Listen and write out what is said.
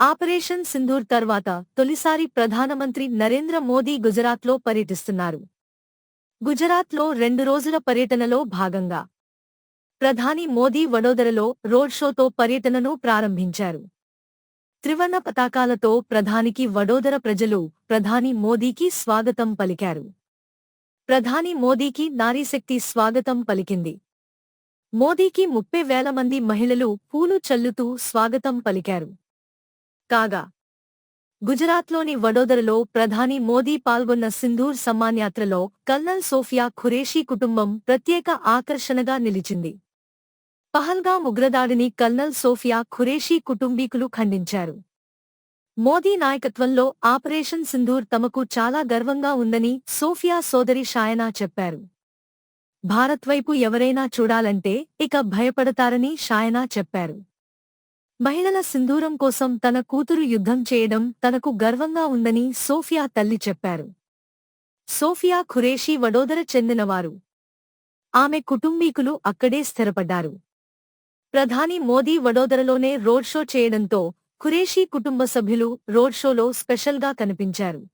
Operation Sindoor తర్వాత తొలిసారి ప్రధానమంత్రి నరేంద్ర మోదీ గుజరాత్లో పర్యటిస్తున్నారు. గుజరాత్లో రెండు రోజుల పర్యటనలో భాగంగా ప్రధాని మోదీ వడోదరలో రోడ్ షోతో పర్యటనను ప్రారంభించారు. త్రివర్ణ పతాకాలతో ప్రధానికి వడోదర ప్రజలు ప్రధాని మోదీకి స్వాగతం పలికారు. ప్రధాని మోదీకి నారీశక్తి స్వాగతం పలికింది. మోదీకి ముప్పై వేల మంది మహిళలు పూలు చల్లుతూ స్వాగతం పలికారు. కాగా గుజరాత్లోని వడోదరలో ప్రధాని మోదీ పాల్గొన్న సింధూర్ సమ్మాన్యాత్రలో కల్నల్ సోఫియా ఖురేషీ కుటుంబం ప్రత్యేక ఆకర్షణగా నిలిచింది. పహల్గా ఉగ్రదాడిని కల్నల్ సోఫియా ఖురేషీ కుటుంబీకులు ఖండించారు. మోదీ నాయకత్వంలో ఆపరేషన్ సింధూర్ తమకు చాలా గర్వంగా ఉందని సోఫియా సోదరి షాయనా చెప్పారు. భారత్ వైపు ఎవరైనా చూడాలంటే ఇక భయపడతారని షాయనా చెప్పారు. మహిళల సింధూరం కోసం తన కూతురు యుద్ధం చేయడం తనకు గర్వంగా ఉందని సోఫియా తల్లి చెప్పారు. సోఫియా ఖురేషీ వడోదర చెందినవారు. ఆమె కుటుంబీకులు అక్కడే స్థిరపడ్డారు. ప్రధాని మోదీ వడోదరలోనే రోడ్ షో చేయడంతో ఖురేషీ కుటుంబ సభ్యులు రోడ్ షోలో స్పెషల్గా కనిపించారు.